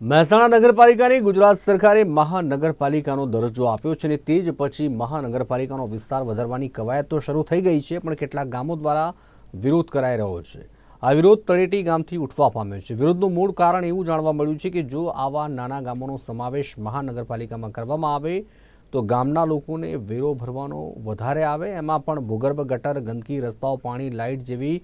મહેસાણા નગરપાલિકાની ગુજરાત સરકારે મહાનગરપાલિકાનો દરજ્જો આપ્યો છે અને તે જ પછી મહાનગરપાલિકાનો વિસ્તાર વધારવાની કવાયત તો શરૂ થઈ ગઈ છે, પણ કેટલાક ગામો દ્વારા વિરોધ કરાઈ રહ્યો છે. આ વિરોધ તળેટી ગામથી ઉઠવા પામ્યો છે. વિરોધનું મૂળ કારણ એવું જાણવા મળ્યું છે કે જો આવા નાના ગામોનો સમાવેશ મહાનગરપાલિકામાં કરવામાં આવે, તો ગામના લોકોને વેરો ભરવાનો વધારે આવે. એમાં પણ ભૂગર્ભ ગટર, ગંદકી, રસ્તાઓ, પાણી, લાઇટ જેવી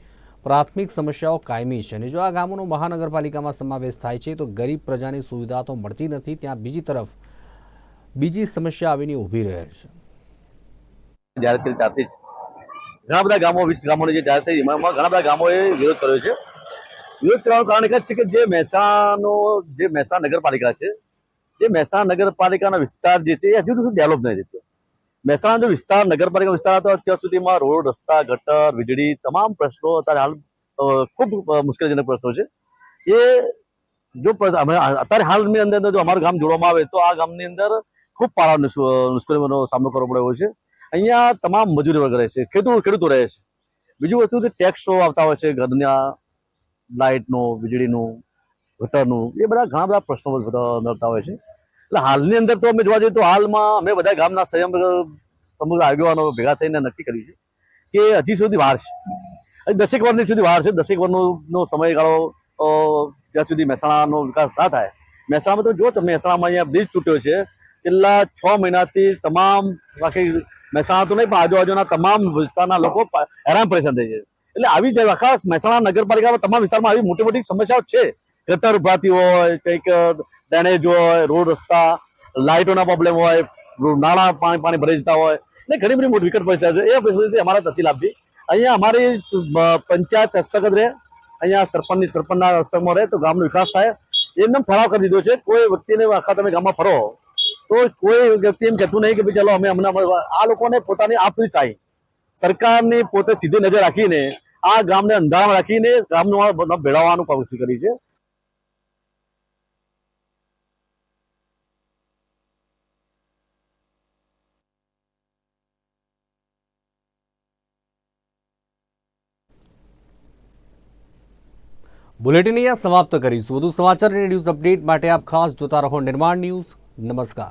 પ્રાથમિક સમસ્યાઓ કાયમી છે અને જો આ ગામોનો મહાનગરપાલિકામાં સમાવેશ થાય છે, તો ગરીબ પ્રજાની સુવિધા તો મળતી નથી, ત્યાં બીજી તરફ બીજી સમસ્યા આવીને ઊભી રહે છે. ત્યારથી જ ઘણા બધા ગામો, વીસ ગામોની જે જાહેર થઈ, એમાં ઘણા બધા ગામોએ વિરોધ કર્યો છે. વિરોધ કરવાનું કારણ એક જ છે કે જે મહેસાણાનો જે મહેસાણા નગરપાલિકા છે, જે મહેસાણા નગરપાલિકાના વિસ્તાર જે છે, એ હજુ સુધી ડેવલપ નહીં થયો. મહેસાણા જો વિસ્તાર નગરપાલિકા વિસ્તાર હતો. અત્યાર સુધીમાં રોડ, રસ્તા, ગટર, વીજળી તમામ પ્રશ્નો અત્યારે હાલ ખૂબ મુશ્કેલીજનક પ્રશ્નો છે. એ જો અત્યારે હાલની અંદર જો અમારું ગામ જોડવામાં આવે તો આ ગામની અંદર ખૂબ પારા મુશ્કેલીઓનો સામનો કરવો પડ્યો છે. અહીંયા તમામ મજૂરી વર્ગ રહે છે, ખેડૂતો ખેડૂતો રહે છે. બીજું વસ્તુ જે ટેક્સો આવતા હોય છે, ઘરના લાઇટનો, વીજળીનું, ગટરનું, એ બધા ઘણા બધા પ્રશ્નો મળતા હોય છે. એટલે હાલની અંદર તો અમે જોવા જઈએ તો હાલમાં અમે બધા ગામના સંયમ સમગ્ર આગેવાનો ભેગા થઈને નક્કી કર્યું છે કે હજી સુધી વાર છે. દસેક વર્ષની સુધી વાર છે. દસેક વર્ષનો સમયગાળો જ્યાં સુધી મહેસાણાનો વિકાસ ના થાય. મહેસાણામાં તો જો તમે મહેસાણામાં અહીંયા બ્રિજ તૂટ્યો છે, છેલ્લા છ મહિનાથી તમામ આખી મહેસાણા તો નહીં, પણ આજુબાજુના તમામ વિસ્તારના લોકો હેરાન પરેશાન થઈ છે. એટલે આવી જ આખા મહેસાણા નગરપાલિકામાં તમામ વિસ્તારમાં આવી મોટી મોટી સમસ્યાઓ છે. ગટર ઉભરાતી હોય, કંઈક ડેનેજ હોય, રોડ રસ્તા, લાઇટોના પ્રોબ્લેમ હોય નાણાં પાણી પાણી ભરાઈ જતા હોય ને ઘણી બધી મોટી વિકટ પરિસ્થિતિ એ પરિસ્થિતિ અમારા નથી લાભી અહીંયા અમારી પંચાયત પંચાયત હસ્તગત રહે. અહીંયા સરપંચની, સરપંચના હસ્તકમાં રહે તો ગામનો વિકાસ થાય. એમને ફરાવ કરી દીધો છે, કોઈ વ્યક્તિને આખા તમે ગામમાં ફરો, તો કોઈ વ્યક્તિ એમ કહેતું નહીં કે ભાઈ ચાલો અમે હમણાં આ લોકોને પોતાની આપવી ચાહી. સરકારની પોતે સીધી નજર રાખીને આ ગામને અંધારામાં રાખીને ગામનું ભેળવવાનું પ્રવૃત્તિ કરી છે. બુલેટિન અહીંયા સમાપ્ત કરીશું. વધુ સમાચાર અને ન્યૂઝ અપડેટ માટે આપ ખાસ જોતા રહો નિર્માણ ન્યૂઝ. નમસ્કાર.